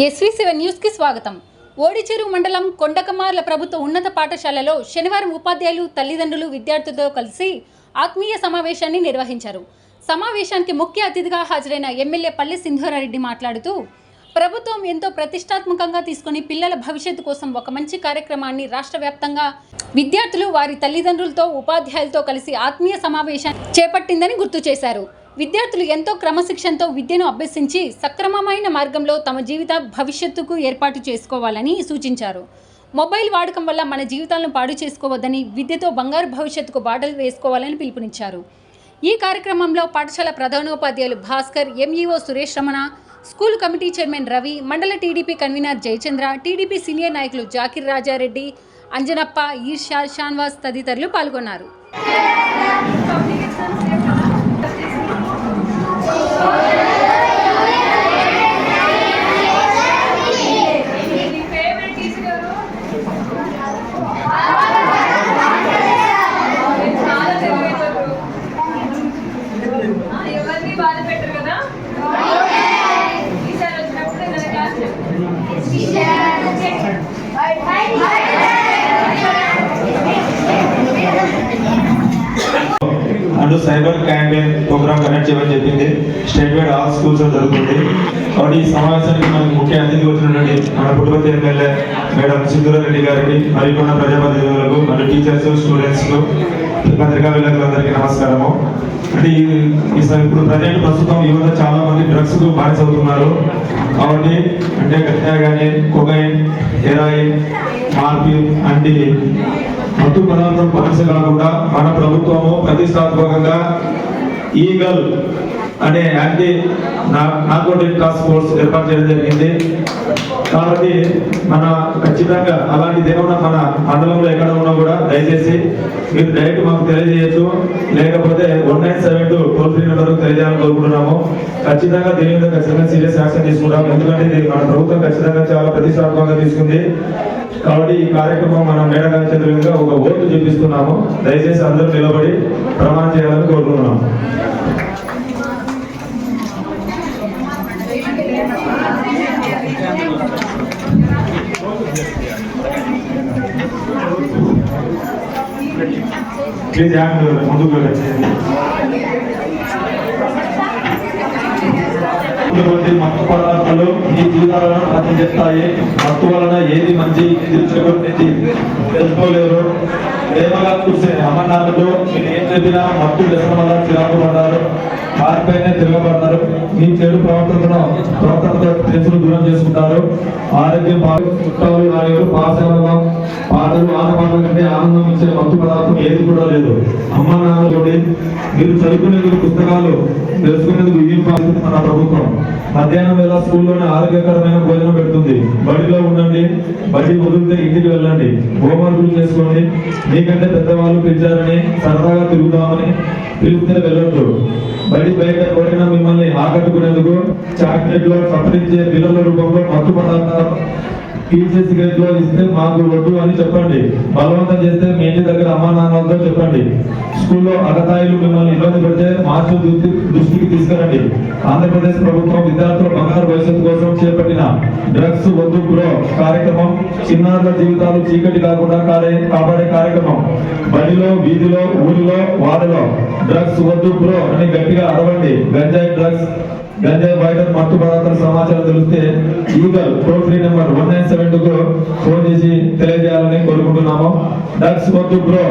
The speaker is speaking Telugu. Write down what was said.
ఎస్వీ సెవెన్ న్యూస్కి స్వాగతం. ఓడిచెరు మండలం కొండకమార్ల ప్రభుత్వ ఉన్నత పాఠశాలలో శనివారం ఉపాధ్యాయులు తల్లిదండ్రులు విద్యార్థులతో కలిసి ఆత్మీయ సమావేశాన్ని నిర్వహించారు. సమావేశానికి ముఖ్య అతిథిగా హాజరైన ఎమ్మెల్యే పల్లె సింధూరారెడ్డి మాట్లాడుతూ ప్రభుత్వం ఎంతో ప్రతిష్టాత్మకంగా తీసుకుని పిల్లల భవిష్యత్తు కోసం ఒక మంచి కార్యక్రమాన్ని రాష్ట్ర వ్యాప్తంగా విద్యార్థులు వారి తల్లిదండ్రులతో ఉపాధ్యాయులతో కలిసి ఆత్మీయ సమావేశాన్ని చేపట్టిందని గుర్తు చేశారు. విద్యార్థులు ఎంతో క్రమశిక్షణతో విద్యను అభ్యసించి సక్రమమైన మార్గంలో తమ జీవిత భవిష్యత్తుకు ఏర్పాటు చేసుకోవాలని సూచించారు. మొబైల్ వాడకం వల్ల మన జీవితాలను పాడు చేసుకోవద్దని విద్యతో బంగారు భవిష్యత్తుకు బాటలు వేసుకోవాలని పిలుపునిచ్చారు. ఈ కార్యక్రమంలో పాఠశాల ప్రధానోపాధ్యాయులు Bhaskar MEO Suresh Ramana school committee chairman Ravi మండల TDP convener Jayachandra TDP senior నాయకులు జాకిర్ రాజారెడ్డి అంజనప్ప ఈర్షా షాన్వాస్ తదితరులు పాల్గొన్నారు. ఆ, బాధ పెట్టరు కదా? ఈసారి వచ్చినప్పుడు ఏదైనా class and cyber campaign program connect చేయమని చెప్పింది. స్టేట్ వైడ్ ఆల్ స్కూల్స్లో జరుగుతుంది. కాబట్టి ఈ సమావేశానికి మనకి ముఖ్య అతిథి వచ్చినటువంటి మన పుట్టుపతి ఎమ్మెల్యే మేడం సింధురారెడ్డి గారికి మరికొన్న ప్రజాప్రతినిధులకు మరియు టీచర్స్ స్టూడెంట్స్ పత్రికా విలేకరులందరికీ నమస్కారము. అంటే ఈ- ఇప్పుడు ప్రజెంట్ ప్రస్తుతం యువత చాలా మంది డ్రగ్స్కు బానిస అవుతున్నారు కాబట్టి అంటే గట్టా కానీ కొకైన్ హెరాయిన్ మార్పి అంటే మత్తు పదార్థం బానిస కాకుండా మన ప్రభుత్వము ప్రతిష్టాత్మకంగా ఈగల్ అనే యాంటీ నార్కోటిక్ టాస్క్ ఫోర్స్ ఏర్పాటు చేయడం జరిగింది. కాబట్టి మన ఖచ్చితంగా అలాంటిది ఏమన్నా మన మండలంలో ఎక్కడ ఉన్నా కూడా దయచేసి మీరు డైరెక్ట్ మాకు తెలియజేయచ్చు. లేకపోతే one nine seven two toll free number తెలియజేయాలని కోరుకుంటున్నాము. ఖచ్చితంగా దీని మీద ఖచ్చితంగా సీరియస్ యాక్షన్ తీసుకుంటాము. ఎందుకంటే ఇది మన ప్రభుత్వం ఖచ్చితంగా చాలా ప్రతిష్టాత్మకంగా తీసుకుంది. కాబట్టి ఈ కార్యక్రమం మనం మేడగారి విధంగా ఒక ఓటు చూపిస్తున్నాము. దయచేసి అందరూ నిలబడి ప్రమాణం చేయాలని కోరుకుంటున్నాము. Clé en double latine. ఈ మీ జీవితాలను నాశనం చేస్తాయి. మత్తు వలన ఏది మంచి ఏది తెలుసుకోలేరు. ప్రేమగా చూసే అమర్నాథుడు నేను ఏం చెప్పినా మత్తు వ్యసనం వల్ల చిరాకు పడ్డారు. వారిపైనే తిరగబడ్డారు. మీ చెడు ప్రవర్తనను ప్రవర్తనతో తెలుసులు దూరం చేసుకుంటారు. ఆరోగ్యం బాగా చుట్టాలు నాయకులు పాసవలం పాటలు ఆటపాటల కంటే ఆనందం ఇచ్చే మత్తు పదార్థం ఏది కూడా లేదు. అమ్మ నాన్న మీరు చదువుకునేందుకు పుస్తకాలు తెలుసుకునేందుకు మన ప్రభుత్వం. మధ్యాహ్నం వేళ స్కూల్లోనే ఆరోగ్యకరమైన భోజనం పెడుతుంది. బడిలో ఉండండి. బడి వదిలితే ఇంటికి వెళ్ళండి. హోంవర్కులు చేసుకోండి. మీకంటే పెద్దవాళ్ళు పిలిచారని సరదాగా తిరుగుతామని పిలిస్తే వెళ్ళొద్దు. బడి బయట ఎవరైనా మిమ్మల్ని ఆకట్టుకునేందుకు చాక్లెట్లో సపరించే పిల్లల రూపంలో మత్తు పదార్థాలు పీల్చే సిగరెట్లో ఇస్తే మాకు వద్దు అని చెప్పండి. బలవంతం చేస్తే మీ ఇంటి దగ్గర అమ్మా నాన్నలతో చెప్పండి. స్కూల్లో అగతాయిలు మిమ్మల్ని ఇబ్బంది పెడితే మార్చు దుద్ది తీసుకురండి. ఆంధ్రప్రదేశ్ ప్రభుత్వం విద్యార్థుల బంగారు భవిష్యత్తు కోసం చేపట్టిన డ్రగ్స్ వద్దు గ్రో కార్యక్రమం. చిన్నారుల జీవితాలు చీకటి కాకుండా కారే కాపాడే కార్యక్రమం. బడిలో వీధిలో ఊరిలో వాడలో డ్రగ్స్ వద్దు గ్రో అని గట్టిగా అరవండి. గంజాయి డ్రగ్స్ గంజాయి బయట మత్తు పదార్థాల సమాచారం తెలిస్తే eagle toll free number one nine సెవెన్కు phone చేసి తెలియజేయాలని కోరుకుంటున్నాము. డ్రగ్స్ వద్దు గ్రో